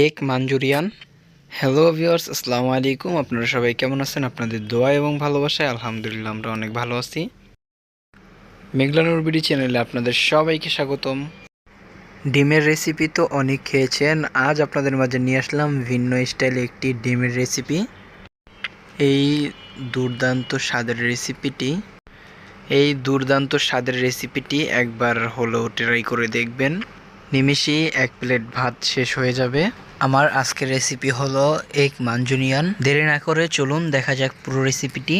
এক মাঞ্জুরিয়ান। Hello viewers আসসালামু আলাইকুম। আপনারা সবাই কেমন আছেন? আপনাদের দোয়া এবং ভালোবাসায় আলহামদুলিল্লাহ আমরা অনেক ভালো আছি। মেঘলানুর বিডি চ্যানেলে আপনাদের সবাইকে স্বাগতম। ডিমের রেসিপি তো অনেক খেয়েছেন। আজ আপনাদের মাঝে নিয়ে আসলাম ভিন্ন স্টাইলে একটি ডিমের রেসিপি এই দুর্দান্ত স্বাদের রেসিপিটি এই দুর্দান্ত স্বাদের রেসিপিটি একবার হলেও ট্রাই করে দেখবেন। নিমিষেই এক প্লেট ভাত শেষ হয়ে যাবে। আমার আজকের রেসিপি হলো এক মাঞ্জুনিয়ান দেরি না করে চলুন, দেখা যাক পুরো রেসিপিটি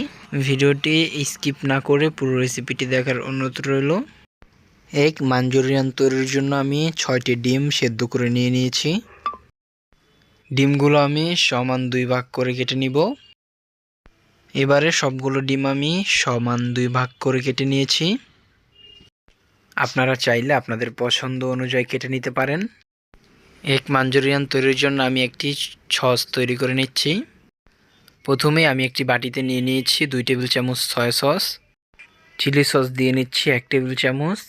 ভিডিওটি স্কিপ না করে পুরো রেসিপিটি দেখার অনুরোধ রইল। এক মাঞ্জুরিয়ান তৈরির জন্য আমি ছয়টি ডিম সেদ্ধ করে নিয়ে নিয়েছি। ডিমগুলো আমি সমান দুই ভাগ করে কেটে নিব। এবারে সবগুলো ডিম আমি সমান দুই ভাগ করে কেটে নিয়েছি। আপনারা চাইলে আপনাদের পছন্দ অনুযায়ী কেটে নিতে পারেন। এক মাঞ্জুরিয়ান তৈরির জন্য আমি একটি সস তৈরি করে নিচ্ছি। প্রথমে আমি একটি বাটিতে নিয়ে নিয়েছি দুই টেবিল চামচ সয়া সস। চিলি সস দিয়ে নিচ্ছি এক টেবিল চামচ।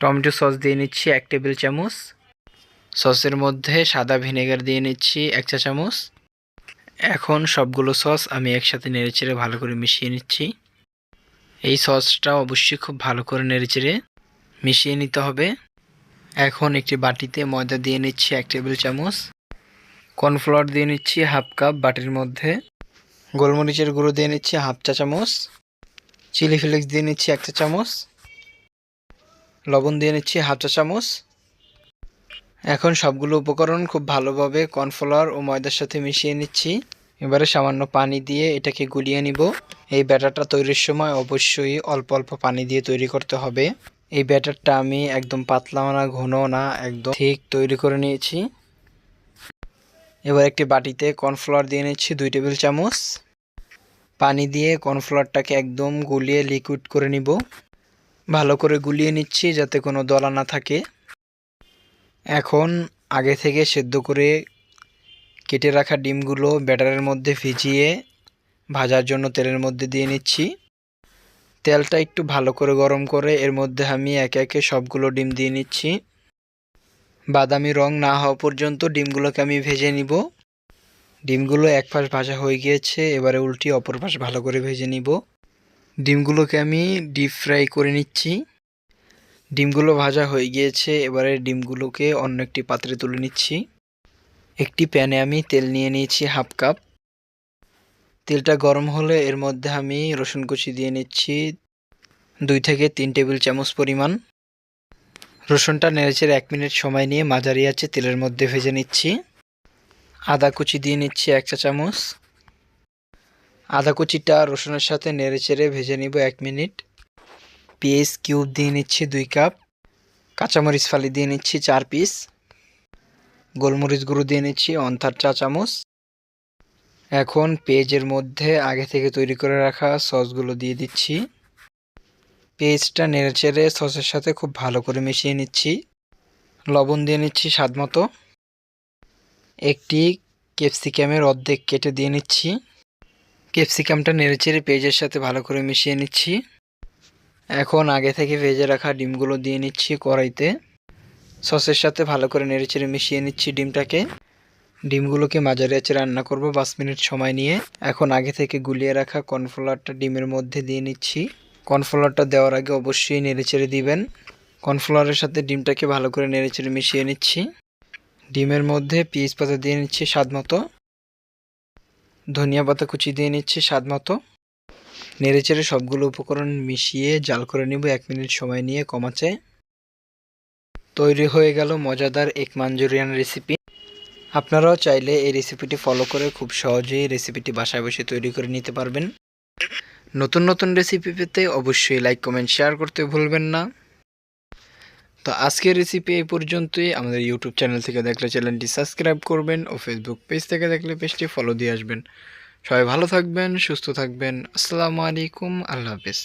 টমেটো সস দিয়ে নিচ্ছি এক টেবিল চামচ। সসের মধ্যে সাদা ভিনেগার দিয়ে নিচ্ছি এক চা চামচ। এখন সবগুলো সস আমি একসাথে নেড়েচেড়ে ভালো করে মিশিয়ে নিচ্ছি। এই সসটা অবশ্যই খুব ভালো করে নেড়েচেড়ে মিশিয়ে নিতে হবে। এখন একটি বাটিতে ময়দা দিয়ে নিচ্ছি এক টেবিল চামচ। কর্নফ্লাওয়ার দিয়ে নিচ্ছি হাফ কাপ বাটির মধ্যে। গোলমরিচের গুঁড়ো দিয়ে নিচ্ছি হাফ চা চামচ। চিলি ফ্লেক্স দিয়ে নিচ্ছি এক চা চামচ। লবণ দিয়ে নিচ্ছি হাফ চা চামচ। এখন সবগুলো উপকরণ খুব ভালোভাবে কর্নফ্লাওয়ার ও ময়দার সাথে মিশিয়ে নিচ্ছি। এবারে সামান্য পানি দিয়ে এটাকে গুলিয়ে নিব। এই ব্যাটারটা তৈরির সময় অবশ্যই অল্প অল্প পানি দিয়ে তৈরি করতে হবে। এই ব্যাটারটা আমি একদম পাতলা না ঘন না, একদম ঠিক তৈরি করে নিয়েছি। এবার একটি বাটিতে কর্নফ্লাওয়ার দিয়ে নিচ্ছি দুই টেবিল চামচ। পানি দিয়ে কর্নফ্লাওয়ারটাকে একদম গুলিয়ে লিকুইড করে নিব। ভালো করে গুলিয়ে নিচ্ছি যাতে কোনো দলা না থাকে। এখন আগে থেকে সেদ্ধ করে কেটে রাখা ডিমগুলো ব্যাটারের মধ্যে ভিজিয়ে ভাজার জন্য তেলের মধ্যে দিয়ে নিচ্ছি। তেলটা একটু ভালো করে গরম করে এর মধ্যে আমি একে একে সবগুলো ডিম দিয়ে নিচ্ছি। বাদামি রং না হওয়া পর্যন্ত ডিমগুলোকে আমি ভেজে নিব। ডিমগুলো এক পাশ ভাজা হয়ে গিয়েছে, এবারে উল্টি অপর পাশ ভালো করে ভেজে নিব। ডিমগুলোকে আমি ডিপ ফ্রাই করে নিচ্ছি। ডিমগুলো ভাজা হয়ে গিয়েছে, এবারে ডিমগুলোকে অন্য একটি পাত্রে তুলে নিচ্ছি। একটি প্যানে আমি তেল নিয়ে নিয়েছি হাফ কাপ। তেলটা গরম হলে এর মধ্যে আমি রসুন কুচি দিয়ে নিচ্ছি দুই থেকে তিন টেবিল চামচ পরিমাণ। রসুনটা নেড়েচেড়ে এক মিনিট সময় নিয়ে মাঝারি আছে তেলের মধ্যে ভেজে নিচ্ছি। আদা কুচি দিয়ে নিচ্ছি এক চা চামচ। আদা কুচিটা রসুনের সাথে নেড়েচেড়ে ভেজে নিব এক মিনিট। পেঁয়াজ কিউব দিয়ে নিচ্ছি দুই কাপ। কাঁচামরিচ ফালি দিয়ে নিচ্ছি চার পিস। গোলমরিচ গুঁড়ো দিয়ে নিচ্ছি, অন্থার চা চামচ। এখন পেঁয়াজের মধ্যে আগে থেকে তৈরি করে রাখা সসগুলো দিয়ে দিচ্ছি। পেঁয়াজটা নেড়েচেড়ে সসের সাথে খুব ভালো করে মিশিয়ে নিচ্ছি। লবণ দিয়ে নিচ্ছি স্বাদ মতো। একটি ক্যাপসিকামের অর্ধেক কেটে দিয়ে নিচ্ছি। ক্যাপসিকামটা নেড়েচেড়ে পেঁয়াজের সাথে ভালো করে মিশিয়ে নিচ্ছি। এখন আগে থেকে ভেজে রাখা ডিমগুলো দিয়ে নিচ্ছি কড়াইতে। সসের সাথে ভালো করে নেড়েচেড়ে মিশিয়ে নিচ্ছি ডিমটাকে। ডিমগুলোকে মাঝারি আছে রান্না করব পাঁচ মিনিট সময় নিয়ে। এখন আগে থেকে গুলিয়ে রাখা কর্নফ্লাওয়ারটা ডিমের মধ্যে দিয়ে নিচ্ছি। কর্নফ্লাওয়ারটা দেওয়ার আগে অবশ্যই নেড়েচেড়ে দিবেন। কর্নফ্লাওয়ারের সাথে ডিমটাকে ভালো করে নেড়েচেড়ে মিশিয়ে নিচ্ছি। ডিমের মধ্যে পিস পাতা দিয়ে নিচ্ছি স্বাদ মতো। ধনিয়া পাতা কুচি দিয়ে নিচ্ছি স্বাদ মতো। নেড়েচেড়ে সবগুলো উপকরণ মিশিয়ে জাল করে নিব এক মিনিট সময় নিয়ে কমাচে তৈরি হয়ে গেল মজাদার এক মাঞ্জুরিয়ান রেসিপি আপনারাও চাইলে এই রেসিপিটি ফলো করে খুব সহজেই রেসিপিটি বাসায় বসে তৈরি করে নিতে পারবেন। নতুন নতুন রেসিপি পেতে অবশ্যই লাইক কমেন্ট শেয়ার করতে ভুলবেন না। তো আজকের রেসিপি এই পর্যন্তই। আমাদের ইউটিউব চ্যানেল থেকে দেখলে চ্যানেলটি সাবস্ক্রাইব করবেন ও ফেসবুক পেজ থেকে দেখলে পেজটি ফলো দিয়ে আসবেন। সবাই ভালো থাকবেন, সুস্থ থাকবেন। আসসালামু আলাইকুম, আল্লাহ হাফেজ।